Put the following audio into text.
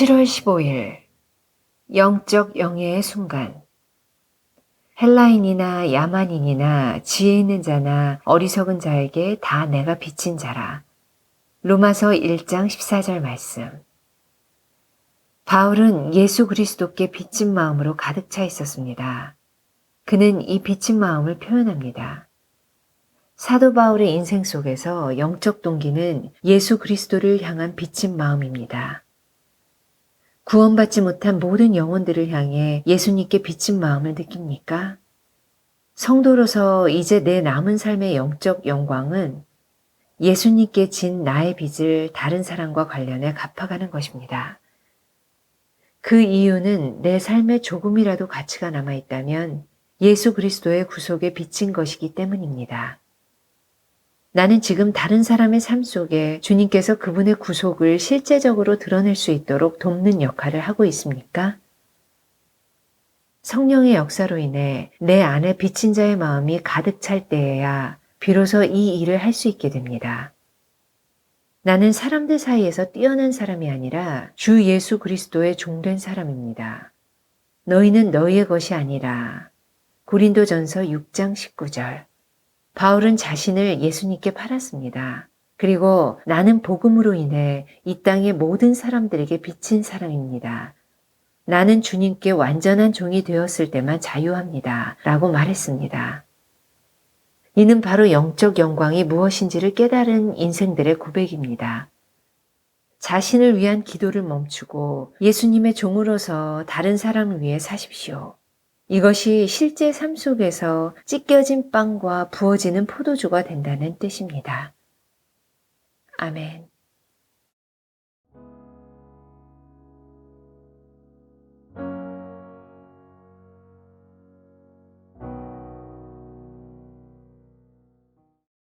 7월 15일 영적 영예의 순간 헬라인이나 야만인이나 지혜 있는 자나 어리석은 자에게 다 내가 비친 자라. 로마서 1장 14절 말씀. 바울은 예수 그리스도께 비친 마음으로 가득 차 있었습니다. 그는 이 비친 마음을 표현합니다. 사도 바울의 인생 속에서 영적 동기는 예수 그리스도를 향한 비친 마음입니다. 구원받지 못한 모든 영혼들을 향해 예수님께 비친 마음을 느낍니까? 성도로서 이제 내 남은 삶의 영적 영광은 예수님께 진 나의 빚을 다른 사람과 관련해 갚아가는 것입니다. 그 이유는 내 삶에 조금이라도 가치가 남아있다면 예수 그리스도의 구속에 비친 것이기 때문입니다. 나는 지금 다른 사람의 삶 속에 주님께서 그분의 구속을 실제적으로 드러낼 수 있도록 돕는 역할을 하고 있습니까? 성령의 역사로 인해 내 안에 비친 자의 마음이 가득 찰 때에야 비로소 이 일을 할 수 있게 됩니다. 나는 사람들 사이에서 뛰어난 사람이 아니라 주 예수 그리스도의 종된 사람입니다. 너희는 너희의 것이 아니라 고린도전서 6장 19절 바울은 자신을 예수님께 팔았습니다. 그리고 나는 복음으로 인해 이 땅의 모든 사람들에게 비친 사람입니다. 나는 주님께 완전한 종이 되었을 때만 자유합니다. 라고 말했습니다. 이는 바로 영적 영광이 무엇인지를 깨달은 인생들의 고백입니다. 자신을 위한 기도를 멈추고 예수님의 종으로서 다른 사람을 위해 사십시오. 이것이 실제 삶 속에서 찢겨진 빵과 부어지는 포도주가 된다는 뜻입니다. 아멘.